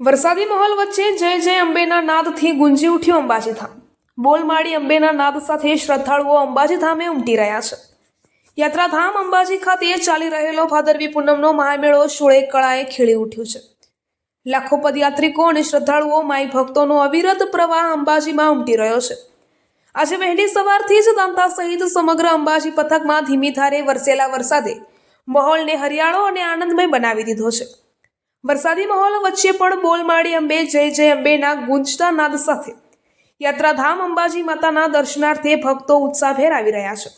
વરસાદી માહોલ વચ્ચે જય જય અંબેના નાદથી ગુંજી ઉઠ્યો અંબાજી ધામ બોલમાળી અંબેના નાદ સાથે શ્રદ્ધાળુઓ અંબાજી ધામે ઉમટી રહ્યા છે. યાત્રાધામ અંબાજી ખાતે ચાલી રહેલો ભાદરવી પૂનમનો મહામેળો શોળે કળાએ ખીળી ઉઠ્યો છે. લાખો પદયાત્રિકો અને શ્રદ્ધાળુઓ માઈ ભક્તોનો અવિરત પ્રવાહ અંબાજીમાં ઉમટી રહ્યો છે. આજે વહેલી સવારથી જ દાંતા સહિત સમગ્ર અંબાજી પથકમાં ધીમી ધારે વરસેલા વરસાદે માહોલને હરિયાળો અને આનંદમય બનાવી દીધો છે. વરસાદી માહોલ વચ્ચે પણ બોલમાળી અંબે જય જય અંબેના ગુંજતા નાદ સાથે. યાત્રાધામ અંબાજી માતાના દર્શનાર્થે ભક્તો ઉત્સાહભેર આવી રહ્યા છે.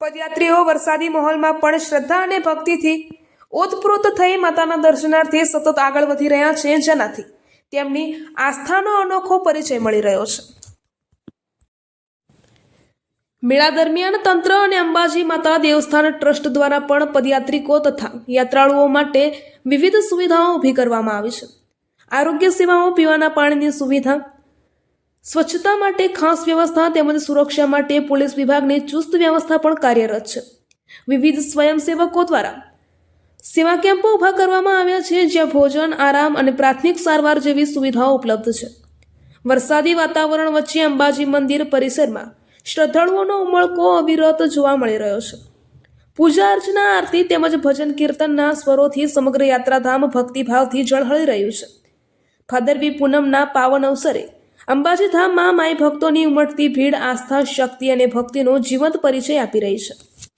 પદયાત્રીઓ વરસાદી માહોલમાં પણ શ્રદ્ધા અને ભક્તિથી ઓતપ્રોત થઈ માતાના દર્શનાર્થે સતત આગળ વધી રહ્યા છે જેનાથી તેમની આસ્થાનો અનોખો પરિચય મળી રહ્યો છે. મેળા દરમિયાન તંત્ર અને અંબાજી માતા દેવસ્થાન ટ્રસ્ટ દ્વારા પણ પદયાત્રિકો તથા યાત્રાળુઓ માટે વિવિધ સુવિધાઓ ઊભી કરવામાં આવી છે. આરોગ્ય સેવાઓ, પીવાના પાણીની સુવિધા, સ્વચ્છતા માટે ખાસ વ્યવસ્થા તેમજ સુરક્ષા માટે પોલીસ વિભાગની ચુસ્ત વ્યવસ્થા પણ કાર્યરત છે. વિવિધ સ્વયંસેવકો દ્વારા સેવા કેમ્પો ઊભા કરવામાં આવ્યા છે, જ્યાં ભોજન, આરામ અને પ્રાથમિક સારવાર જેવી સુવિધાઓ ઉપલબ્ધ છે. વરસાદી વાતાવરણ વચ્ચે અંબાજી મંદિર પરિસરમાં શ્રદ્ધાળુઓનો ઉમળકો અવિરત જોવા મળી રહ્યો છે. પૂજા અર્ચના, આરતી તેમજ ભજન કીર્તનના સ્વરોથી સમગ્ર યાત્રાધામ ભક્તિભાવથી ઝળહળી રહ્યું છે. ભાદરવી પૂનમના પાવન અવસરે અંબાજી ધામમાં માઈ ભક્તોની ઉમટતી ભીડ, આસ્થા, શક્તિ અને ભક્તિનો જીવંત પરિચય આપી રહી છે.